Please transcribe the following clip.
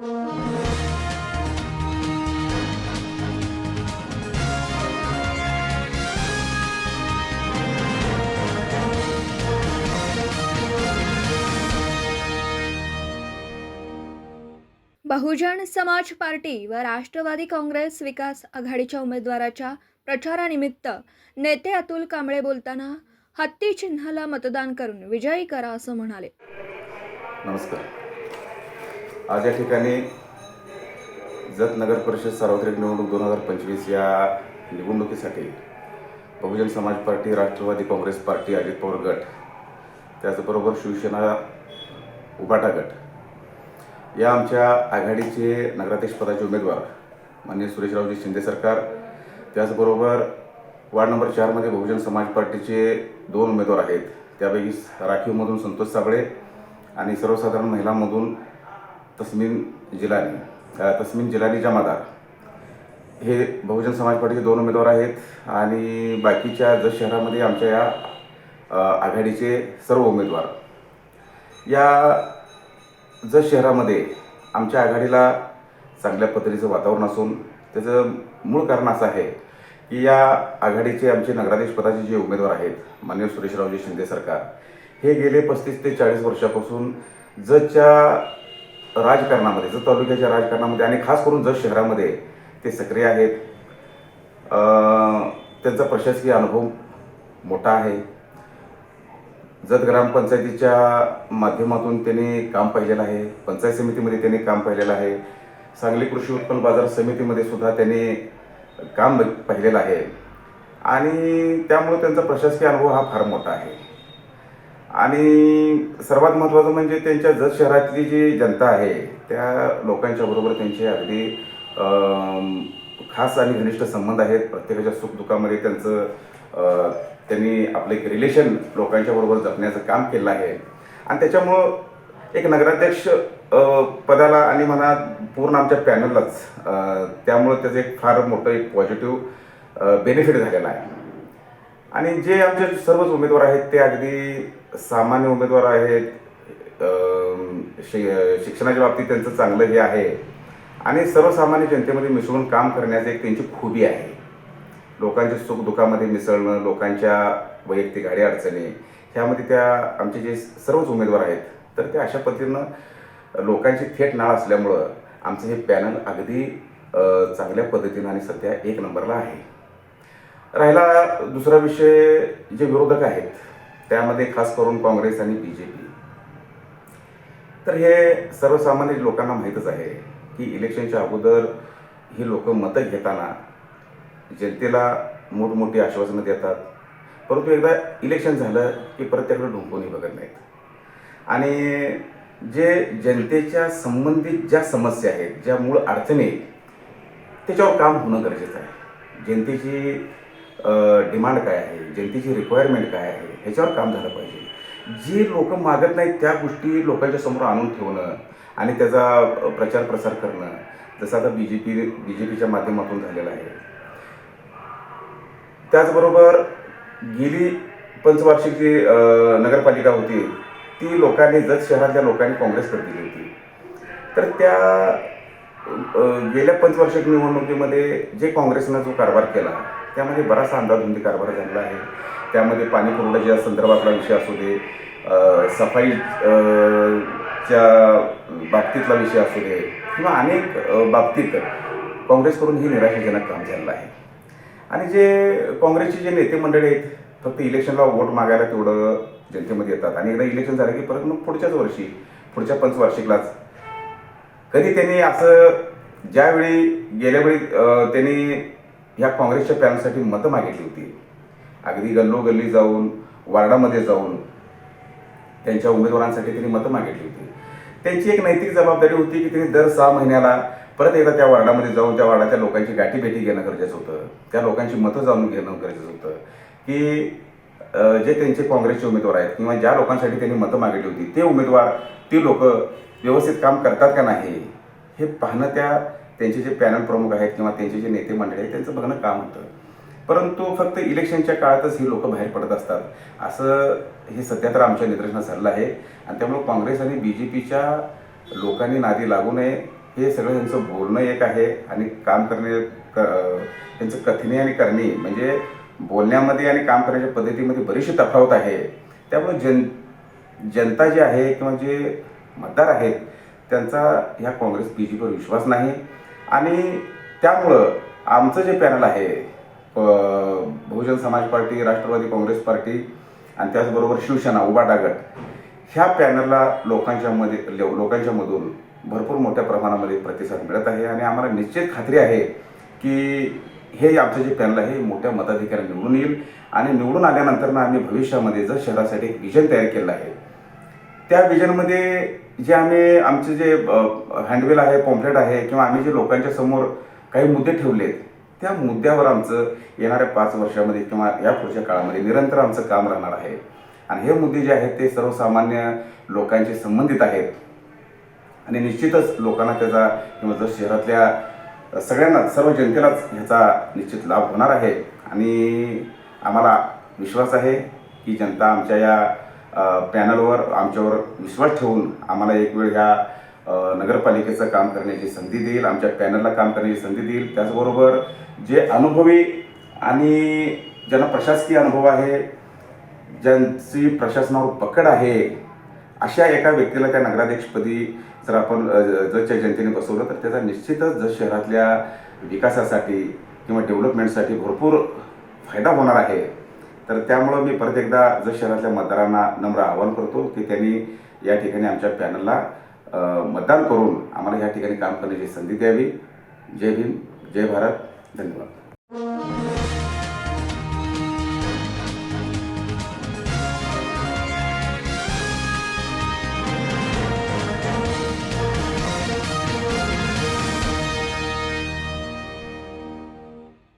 बहुजन Samaj party व राष्ट्रवादी काँग्रेस विकास आघाडीच्या उमेदवाराच्या प्रचारानिमित्त नेते अतुल कांबळे बोलताना हत्ती चिन्हाला मतदान करून विजयी करा असं म्हणाले. नमस्कार. आज या ठिकाणी जत नगर परिषद सार्वत्रिक निवडणूक दोन हजार पंचवीस या निवडणुकीसाठी Bahujan Samaj party Rashtrawadi Congress party Ajit Pawar गट त्याचबरोबर शिवसेना उभाटा गट या आमच्या आघाडीचे नगराध्यक्षपदाचे उमेदवार माननीय सुरेशरावजी शिंदे सरकार त्याचबरोबर वार्ड नंबर चारमध्ये बहुजन समाज पार्टीचे दोन उमेदवार आहेत. त्यापैकी राखीवमधून संतोष साबळे आणि सर्वसाधारण महिलांमधून तस्मिन जिलानी तस्मिन जिलानी जमादार. हे बहुजन समाज पार्टीचे दोन उमेदवार आहेत आणि बाकीच्या जत शहरामध्ये आमच्या या आघाडीचे सर्व उमेदवार. या जत शहरामध्ये आमच्या आघाडीला चांगल्या पद्धतीचं वातावरण असून त्याचं मूळ कारण असं आहे की या आघाडीचे आमचे नगराध्यक्ष पदाचे जे उमेदवार आहेत मान्य सुरेशरावजी शिंदे सरकार हे गेले पस्तीस ते चाळीस वर्षापासून जतच्या राजकारणामध्ये जत तालुक्याच्या राजकारणामध्ये आणि खास करून जत शहरामध्ये ते सक्रिय आहेत त्यांचा प्रशासकीय अनुभव मोठा आहे. जत ग्रामपंचायतीच्या माध्यमातून त्यांनी काम पाहिलेलं आहे पंचायत समितीमध्ये त्यांनी काम पाहिलेलं आहे सांगली कृषी उत्पन्न बाजार समितीमध्ये सुद्धा त्यांनी काम पाहिलेलं आहे. आणि त्यामुळे त्यांचा प्रशासकीय अनुभव हा फार मोठा आहे. आणि सर्वात महत्त्वाचं म्हणजे त्यांच्या जत शहरातली जी जनता आहे त्या लोकांच्या बरोबर त्यांचे अगदी खास आणि घनिष्ठ संबंध आहेत. प्रत्येकाच्या सुखदुःखामध्ये त्यांचं त्यांनी आपलं एक रिलेशन लोकांच्या बरोबर जपण्याचं काम केलं आहे. आणि त्याच्यामुळं एक नगराध्यक्ष पदाला आणि म्हणा पूर्ण आमच्या पॅनललाच त्यामुळं त्याचं एक फार मोठं एक पॉझिटिव्ह बेनिफिट झालेला आहे. आणि जे आमचे सर्वच उमेदवार आहेत ते अगदी सामान्य उमेदवार आहेत. शि- शिक्षणाच्या बाबतीत त्यांचं चांगलं हे आहे. आणि सर्वसामान्य जनतेमध्ये मिसळून काम करण्याची एक त्यांची खूबी आहे. लोकांच्या सुखदुःखामध्ये मिसळणं लोकांच्या वैयक्तिक गाडी अडचणी ह्यामध्ये त्या आमचे जे सर्वच उमेदवार आहेत तर ते अशा पद्धतीनं लोकांची थेट नाळ असल्यामुळं आमचं हे पॅनल अगदी चांगल्या पद्धतीनं आणि सध्या एक नंबरला आहे. राहिला दुसरा विषय जे विरोधक आहेत त्यामध्ये खास करून काँग्रेस आणि बी जे पी तर हे सर्वसामान्य लोकांना माहीतच आहे की इलेक्शनच्या अगोदर ही लोक मतं घेताना जनतेला मोठमोठी आश्वासनं देतात. परंतु एकदा इलेक्शन झालं की प्रत्येकाकडे त्याकडे ढुंकूनही बघत नाहीत. आणि जे जनतेच्या संबंधित ज्या समस्या आहेत ज्या मूळ अडचणी आहेत त्याच्यावर काम होणं गरजेचं आहे. जनतेची डिमांड काय आहे? जनतेची रिक्वायरमेंट काय आहे? ह्याच्यावर काम झालं पाहिजे. जे लोक मागत नाहीत त्या गोष्टी लोकांच्या समोर आणून ठेवणं आणि त्याचा प्रचार प्रसार करणं जसं आता B J P B J पीच्या माध्यमातून झालेलं आहे. त्याचबरोबर गेली पंचवार्षिक जी नगरपालिका होती ती लोकांनी जत शहरातल्या लोकांनी काँग्रेसकडे दिली होती. तर त्या गेल्या पंचवार्षिक निवडणुकीमध्ये जे काँग्रेसनं जो कारभार केला त्यामध्ये बराचसा अंदाज अंदाधुंदी कारभार झालेला आहे. त्यामध्ये पाणी पुरवठ्याच्या संदर्भातला विषय असू दे सफाई च्या बाबतीतला विषय असू दे किंवा अनेक बाबतीत काँग्रेसकडून हे निराशाजनक काम झालेलं आहे. आणि जे काँग्रेसचे जे नेते मंडळी आहेत फक्त इलेक्शनला वोट मागायला तेवढं जनतेमध्ये येतात. आणि एकदा इलेक्शन झालं की परत मग पुढच्याच वर्षी पुढच्या पंचवार्षिकलाच कधी त्यांनी असं ज्यावेळी गेल्यावेळी त्यांनी ह्या काँग्रेसच्या पॅनलसाठी मतं मागितली होती. अगदी गल्लोगल्ली जाऊन वार्डामध्ये जाऊन त्यांच्या उमेदवारांसाठी त्यांनी मतं मागितली होती. त्यांची एक नैतिक जबाबदारी होती की त्यांनी दर सहा महिन्याला परत एकदा त्या वार्डामध्ये जाऊन त्या वार्डाच्या लोकांची गाठीभेटी घेणं गरजेचं होतं. त्या लोकांची मतं जाणून घेणं गरजेचं होतं. की जे त्यांचे काँग्रेसचे उमेदवार आहेत किंवा ज्या लोकांसाठी त्यांनी मतं मागितली होती ते उमेदवार ती लोक व्यवस्थित काम करतात का नाही हे पाहणं त्या त्यांचे जे पॅनल प्रमुख आहेत किंवा त्यांचे जे नेते मंडळी आहेत त्यांचं बघणं काम होतं. परंतु फक्त इलेक्शनच्या काळातच ही लोक बाहेर पडत असतात. असं हे सध्या तर आमच्या निदर्शनास झालं आहे. आणि त्यामुळे काँग्रेस आणि बी जे पीच्या लोकांनी नादी लागू नये हे सगळं त्यांचं बोलणं एक आहे. आणि काम करणे क त्यांचं कथने आणि करणे म्हणजे बोलण्यामध्ये आणि काम करण्याच्या पद्धतीमध्ये बरीचशी तफावत आहे. त्यामुळे जन जनता जी आहे किंवा जे मतदार आहेत त्यांचा ह्या काँग्रेस बी जे पीवर विश्वास नाही. आणि त्यामुळं आमचं जे पॅनल आहे बहुजन Samaj party Rashtrawadi Congress party आणि त्याचबरोबर शिवसेना उबाटा गट ह्या पॅनलला लोकांच्या मध्ये लो- लोकांच्या मधून भरपूर मोठ्या प्रमाणामध्ये प्रतिसाद मिळत आहे आणि आम्हाला निश्चित खात्री आहे की हे आमचं जे पॅनल आहे हे मोठ्या मताधिकाऱ्या निवडून येईल आणि निवडून आल्यानंतर ना आम्ही भविष्यामध्ये जर शहरासाठी एक विजन तयार केलं आहे त्या विजनमध्ये जे आम्ही आमचे जे हँडवेल आहे पॉम्पलेट आहे किंवा आम्ही जे लोकांच्या समोर काही मुद्दे ठेवलेत त्या मुद्द्यावर आमचं येणाऱ्या पाच वर्षामध्ये किंवा या पुढच्या काळामध्ये निरंतर आमचं काम राहणार आहे. आणि हे मुद्दे जे आहेत ते सर्वसामान्य लोकांशी संबंधित आहेत. आणि निश्चितच लोकांना त्याचा किंवा जर शहरातल्या सगळ्यांना सर्व जनतेलाच ह्याचा निश्चित लाभ होणार आहे. आणि आम्हाला विश्वास आहे की जनता आमच्या या पॅनलवर आमच्यावर विश्वास ठेवून आम्हाला एक वेळ ह्या नगरपालिकेचं काम करण्याची संधी देईल आमच्या पॅनलला काम करण्याची संधी देईल. त्याचबरोबर जे अनुभवी आणि ज्यांना प्रशासकीय अनुभव आहे ज्यांची प्रशासनावर पकड आहे अशा एका व्यक्तीला त्या नगराध्यक्षपदी जर आपण अ, जनतेने बसवलं तर त्याचा निश्चितच जर शहरातल्या विकासासाठी किंवा डेव्हलपमेंटसाठी भरपूर फायदा होणार आहे. तर त्यामुळं मी परत एकदा जर शहरातल्या मतदारांना नम्र आवाहन करतो की त्यांनी या ठिकाणी आमच्या पॅनलला मतदान करून आम्हाला या ठिकाणी काम करण्याची संधी द्यावी. जय भीम जय भारत. धन्यवाद.